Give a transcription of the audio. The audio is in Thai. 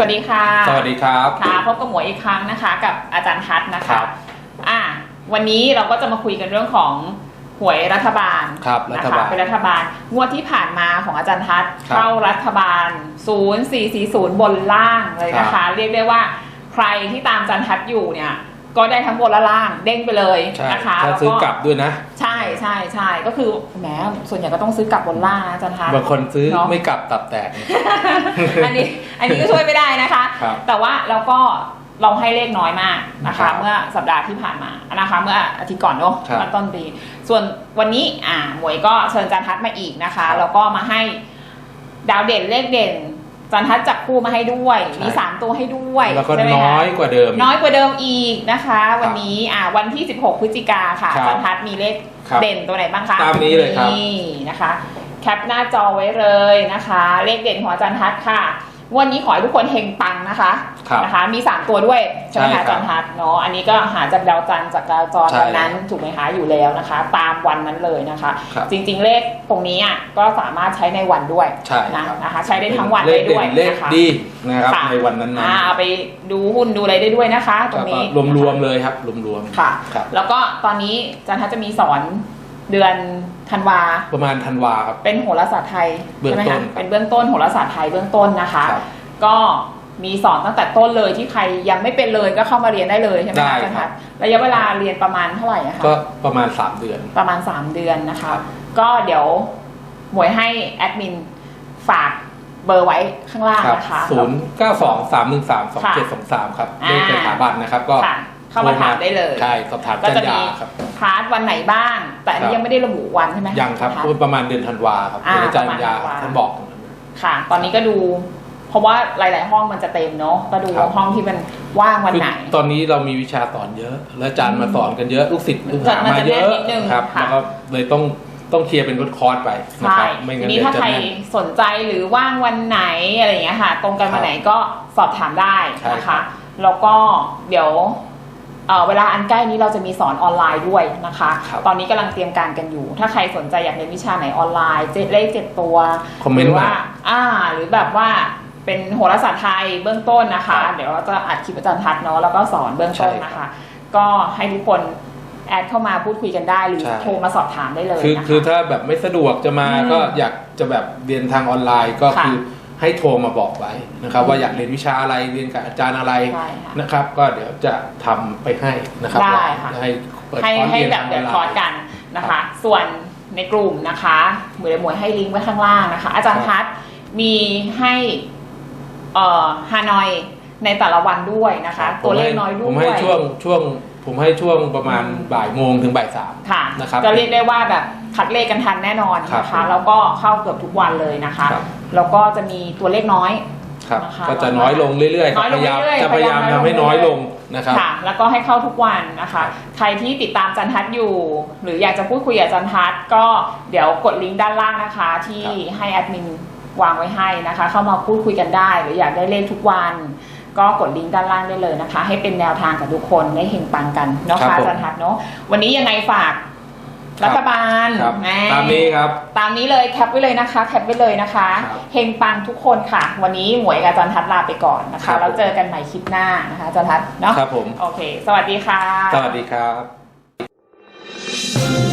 สวัสดีค่ะ สวัสดีครับค่ะพบกับหมวยอีกครั้งนะคะ กับอาจารย์ทัศน์นะครัคะบอ่าวันนี้เราก็จะมาคุยกันเรื่องของหวยรัฐบาลครับรันะฐคะบาลเป็นรัฐบาล งวดที่ผ่านมาของอาจารย์ทัศน์ครับเข้ารัฐบาล 0440 บนล่างเลยนะครัคะบเรียกได้ว่าใครที่ตามอาจารย์ทัศน์อยู่เนี่ย ก็ได้ทั้งบนและล่างเด้งไปเลยใช่นะคะถ้าแล้วซื้อกลับด้วยนะ ใช่ใช่ใช่ก็คือแหมส่วนใหญ่ก็ต้องซื้อกลับบนล่างนะอาจารย์ทัศน์บางคนซื้อเนอะไม่กลับตับแตก อันนี้อันนี้ก็ช่วยไม่ได้นะคะ ครับแต่ว่าเราก็เราให้เลขน้อยมากนะครัคะ บเมื่อสัปดาห์ที่ผ่านมานะคะ เมื่ออาทิตย์ก่อนเนอะครับเมื่อต้นปี ส่วนวันนี้อ่าหมวยก็เชิญจันทัศน์มาอีกนะคะ ครับ แล้วก็มาให้ดาวเด่นเลขเด่น จันทัศน์จับคู่มาให้ด้วยใช่มีสามตัวให้ด้วยแล้วก็ใช่ไหมคะน้อยกว่าเดิม น้อยกว่าเดิมอีกนะคะ วันนี้อ่าวันที่ 16 พฤศจิกาค่ะครับจันทัศน์มีเลขครับเด่นตัวไหนบ้างคะตามนี้เลยครับนี่นะคะ แคปหน้าจอไว้เลยนะคะ เลขเด่นของอาจารย์ทัศน์ค่ะ วันนี้ขอให้ทุกคนเฮงปังนะคะครับนะคะ มี 3 ตัวด้วยใช่ไหมใช่คะครับอาจารย์ทัศน์เนาะอันนี้ก็หาจากดาวจันทร์จากดาวจรใช่วันนั้นถูกไหมคะอยู่แล้วนะคะ ตามวันนั้นเลยนะคะ ครับจริงๆเลขตรงนี้อะก็สามารถใช้ในวันด้วยใช่นะครับ นะคะ ใช้ได้ทั้งวันเลได้ขด้วยเด่นเลขนะคะ ดีนะครับค่ะ ในวันนั้นอ่าเอาไปดูหุ้นดูอะไรได้ด้วยนะคะๆตรงนี้รวมรวมๆเลยครับรวมรวมๆค่ะ ครับ แล้วก็ตอนนี้อาจารย์ทัศน์จะมีสอน เดือนธันวา ประมาณธันวาครับ เป็นโหราศาสตร์ไทยเบื้องใช่ไหมต้คะนเป็นเบื้องต้นโหราศาสตร์ไทยเบื้องต้นนะคะครับก็มีสอนตั้งแต่ต้นเลยที่ใครยังไม่เป็นเลยก็เข้ามาเรียนได้เลยใช่ไหมได้คะอาจารย์ครัทับศน์ระยะเวลาเรียนประมาณเท่าไหร่อะคะก็ประมาณ 3 เดือน ประมาณ 3 เดือนนะคะครับก็เดี๋ยวหมวยให้แอดมินฝากเบอร์ไว้ข้างล่างครับนะคะศูนย์เก้าสองสามหนึ่งสามสองเจ็ดสองสามครับอ่าเลขสถาบันนะครับ ก็ค่ะเข้ามาถามได้เลย ใช่ สอบถามก็จันจะมียาครับ คลาสวันไหนบ้าง แต่อันนี้ครับ ยังไม่ได้ระบุวันใช่ไหมะยังครับอาจาย์ประมาณเดือนธันวาครับอ่าเดี๋ยวอาจารย์ยาประมาณธันวา ท่านบอกตรงนั้น ค่ะ ตอนนี้ก็ดู เพราะว่าหลาย ๆ ห้องมันจะเต็มเนาะก็ดูครับ ห้องที่มันว่างวันไหน คือตอนนี้เรามีวิชาสอนเยอะ และอาจารย์มาสอนกันเยอะลูกศิษย์ลูกหามันมาจะเยอะแน่นนิดนึงครับค่ะ แล้วก็เลยต้องต้องเคลียร์เป็นคอร์สๆไปนะใช่ครับไม่ทีงั้นนี้เดี๋ยวถ้าจะใครแน่น สนใจหรือว่างวันไหนอะไรอย่างเงี้ยค่ะ ตรงกันครัวับนไหนก็สอบถามได้ใช่นะครัคะ บแล้วก็เดี๋ยว เอ่อเวลาอันใกล้นี้เราจะมีสอนออนไลน์ด้วยนะคะครับตอนนี้กำลังเตรียมการกันอยู่ ถ้าใครสนใจอยากเรียนวิชาไหนออนไลน์เจ็ดเลขเจ็ดตัวคอมเมนต์หรือว่ามาอ่า หรือแบบว่าเป็นโหราศาสตร์ไทยเบื้องต้นนะคะครับเดี๋ยวเราจะอัดคลิปอาจารย์ทัศน์เนาะแล้วก็สอนเบื้องต้นใช่นะครัคะบก็ให้ทุกคนแอดเข้ามาพูดคุยกันได้หรือใช่โทรมาสอบถามได้เลยคือนะคะคือถ้าแบบไม่สะดวกจะมาอืมก็อยากจะแบบเรียนทางออนไลน์ก็ค่ะคือ ให้โทรมาบอกไว้นะครับ ว่าอยากเรียนวิชาอะไรเรียนกับอาจารย์อะไรใช่ค่ะนะครับ ก็เดี๋ยวจะทำไปให้นะครับได้ค่ะให้เปิดให้คอร์สให้เรียนแบบทางอเดืออนดไลคอร์สน์กันนะคะ ส่วนในกลุ่มนะคะหมวยหมวยให้ลิงก์ไว้ข้างล่างนะคะ อาจารย์ครับทัศน์มีให้เอ่อฮานอยในแต่ละวันด้วยนะคะ ตัวเลขน้อยด้ผมวให้ยช่วงช่วงผมให้ช่วงประมาณอืมบ่ายโมงถึงบ่ายสามค่ะนะครับจะเรียกได้ว่าแบบ คัดเลขกันทันแน่นอนนะครัคะบแล้วก็เข้าเกือบทุกวันเลยนะคะครับ แล้วก็จะมีตัวเลขน้อย ครับนะคะก็จะน้อยลงเรื่อยๆครับน้อยลพงยายามเรื่อยๆจะพยายามพยายามทำให้น้น้ออยยลลงงนะครับ ค่ะแล้วก็ให้เข้าทุกวันนะคะ ใครที่ติดตามจันทัศน์อยู่ หรืออยากจะพูดคุยกับจันทัศน์ก็เดี๋ยวกดลิงก์ด้านล่างนะคะ ที่ครับให้แอดมินวางไว้ให้นะคะ เข้ามาพูดคุยกันได้ หรืออยากได้เลขทุกวัน ก็กดลิงก์ด้านล่างได้เลยนะคะ ให้เป็นแนวทางกับทุกคนได้เฮงปังกันเนาะครัค่ะบผม จันทัศน์เนาะวันนี้ยังไงฝากค รัฐบาลตามนี้ครับ ตามนี้เลยแคปไว้เลยนะคะ แคปไว้เลยนะคะ เฮงปังทุกคนค่ะ วันนี้หมวยกับจันทัศลาไปก่อนนะคะ แล้วเจอกันใหม่คลิปหน้านะคะจันทัศเนาะครับผมโอเค สวัสดีค่ะ สวัสดีครับ